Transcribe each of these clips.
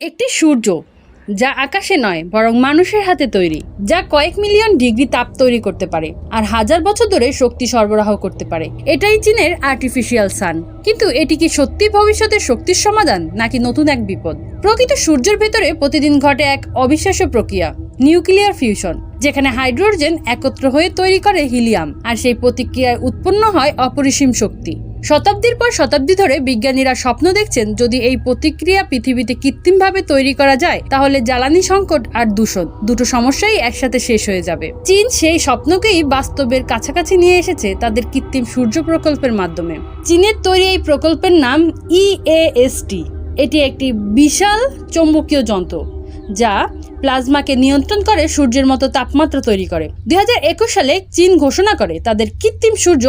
একটি সূর্য, যা আকাশে নয়, বরং মানুষের হাতে তৈরি, যা কয়েক মিলিয়ন ডিগ্রি তাপ তৈরি করতে পারে, আর হাজার বছর ধরে শক্তি সরবরাহ করতে পারে। এটাই চীনের আর্টিফিশিয়াল সান কিন্তু এটি কি সত্যি ভবিষ্যতের শক্তির সমাধান, নাকি নতুন এক বিপদ? প্রকৃত সূর্যের ভেতরে প্রতিদিন ঘটে এক অবিশ্বাস্য প্রক্রিয়া নিউক্লিয়ার ফিউশন যেখানে হাইড্রোজেন একত্র হয়ে তৈরি করে হিলিয়াম আর সেই প্রতিক্রিয়ায় উৎপন্ন হয় অপরিসীম শক্তি। শতাব্দীর পর শতাব্দী ধরে বিজ্ঞানীরা স্বপ্ন দেখছেন যদি এই প্রতিক্রিয়া পৃথিবীতে কৃত্রিমভাবে তৈরি করা যায়, তাহলে জ্বালানি সংকট আর দূষণ, দুটো সমস্যাই একসাথে শেষ হয়ে যাবে। চীন সেই স্বপ্নকেই বাস্তবের কাছাকাছি নিয়ে এসেছে তাদের কৃত্রিম সূর্য প্রকল্পের মাধ্যমে। চীনের তৈরি এই প্রকল্পের নাম E ইএএসটি এটি একটি বিশাল চৌম্বকীয় যন্ত্র, যা প্লাজমাকে নিয়ন্ত্রণ করে সূর্যের মতো তাপমাত্রা তৈরি করে। দু হাজার একুশ সালে চীন ঘোষণা করে তাদের কৃত্রিম সূর্য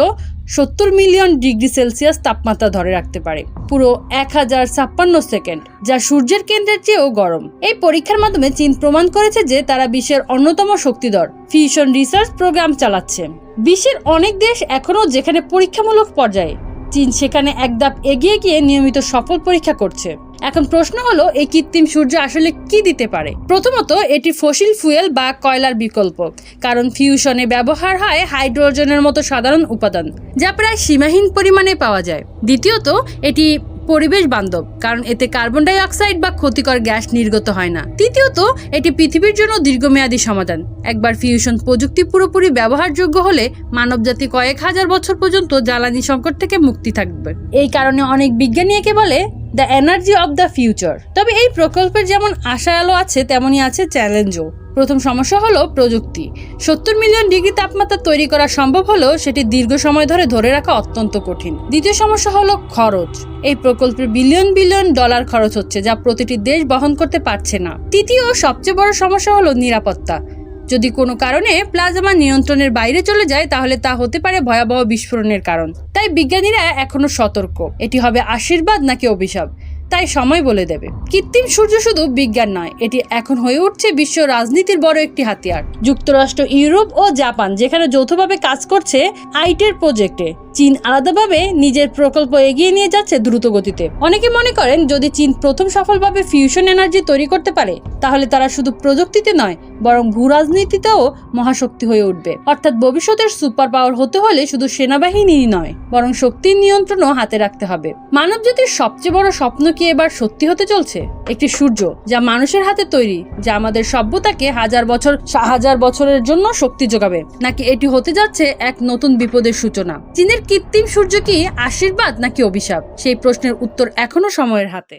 সত্তর মিলিয়ন ডিগ্রি সেলসিয়াস তাপমাত্রা ধরে রাখতে পারে। পুরো এক হাজার ছাপ্পান্ন সেকেন্ড, যা সূর্যের কেন্দ্রের চেয়েও গরম। এই পরীক্ষার মাধ্যমে চীন প্রমাণ করেছে যে তারা বিশ্বের অন্যতম শক্তিধর ফিউশন রিসার্চ প্রোগ্রাম চালাচ্ছে। বিশ্বের অনেক দেশ এখনও যেখানে পরীক্ষামূলক পর্যায়ে, চীন সেখানে এক ধাপ এগিয়ে গিয়ে নিয়মিত সফল পরীক্ষা করছে। এখন প্রশ্ন হলো, এই কৃত্রিম সূর্য আসলে কি দিতে পারে? প্রথমত, এটি ফসিল ফুয়েল বা কয়লার বিকল্প, কারণ ফিউশনে ব্যবহার হয় হাইড্রোজেনের মতো সাধারণ উপাদান, যা প্রায় সীমাহীন পরিমাণে পাওয়া যায়। দ্বিতীয়ত, এটি পরিবেশ বান্ধব, কারণ এতে কার্বন ডাই অক্সাইড বা ক্ষতিকর গ্যাস নির্গত হয় না। তৃতীয়ত, এটি পৃথিবীর জন্য দীর্ঘমেয়াদী সমাধান, একবার ফিউশন প্রযুক্তি পুরোপুরি ব্যবহারযোগ্য হলে মানবজাতি কয়েক হাজার বছর পর্যন্ত জ্বালানি সংকট থেকে মুক্তি থাকবে। এই কারণে অনেক বিজ্ঞানী একে বলে the energy of the future. তবে এই প্রকল্পের যেমন আশা আলো আছে, তেমনই আছে চ্যালেঞ্জও। প্রথম সমস্যা হলো প্রযুক্তি। সত্তর মিলিয়ন ডিগ্রি তাপমাত্রা তৈরি করা সম্ভব হলেও সেটি দীর্ঘ সময় ধরে ধরে রাখা অত্যন্ত কঠিন। দ্বিতীয় সমস্যা হলো খরচ। এই প্রকল্পের বিলিয়ন বিলিয়ন ডলার খরচ হচ্ছে, যা প্রতিটি দেশ বহন করতে পারছে না। তৃতীয় সবচেয়ে বড় সমস্যা হলো নিরাপত্তা। যদি কোনো কারণে প্লাজমা নিয়ন্ত্রণের বাইরে চলে যায়, তাহলে তা হতে পারে ভয়াবহ বিস্ফোরণের কারণ। তাই বিজ্ঞানীরা এখনও সতর্ক। এটি হবে আশীর্বাদ নাকি অভিশাপ? তাই সময় বলে দেবে। কৃত্রিম সূর্য শুধু বিজ্ঞান নয়, এটি এখন হয়ে উঠছে বিশ্ব রাজনীতির বড় একটি হাতিয়ার। যুক্তরাষ্ট্র, ইউরোপ ও জাপান, যেখানে যৌথভাবে কাজ করছে আইটের প্রজেক্টে। চীন আলাদাভাবে নিজের প্রকল্প এগিয়ে নিয়ে যাচ্ছে দ্রুত গতিতে। অনেকে মনে করেন, যদি চীন প্রথম সফলভাবে ফিউশন এনার্জি তৈরি করতে পারে, তাহলে তারা শুধু প্রযুক্তিতে নয়, বরং ভূ রাজনীতিতেও মহাশক্তি হয়ে উঠবে। অর্থাৎ ভবিষ্যতের সুপার পাওয়ার হতে হলে শুধু সেনাবাহিনী নয়, বরং শক্তির নিয়ন্ত্রণও হাতে রাখতে হবে। মানবজাতির সবচেয়ে বড় স্বপ্ন কি এবার সত্যি হতে চলছে? একটি সূর্য, যা মানুষের হাতে তৈরি, যা আমাদের সভ্যতাকে হাজার বছর, হাজার বছরের জন্য শক্তি যোগাবে। নাকি এটি হতে যাচ্ছে এক নতুন বিপদের সূচনা? চীনের কৃত্রিম সূর্য কি আশীর্বাদ নাকি অভিশাপ? সেই প্রশ্নের উত্তর এখনও সময়ের হাতে।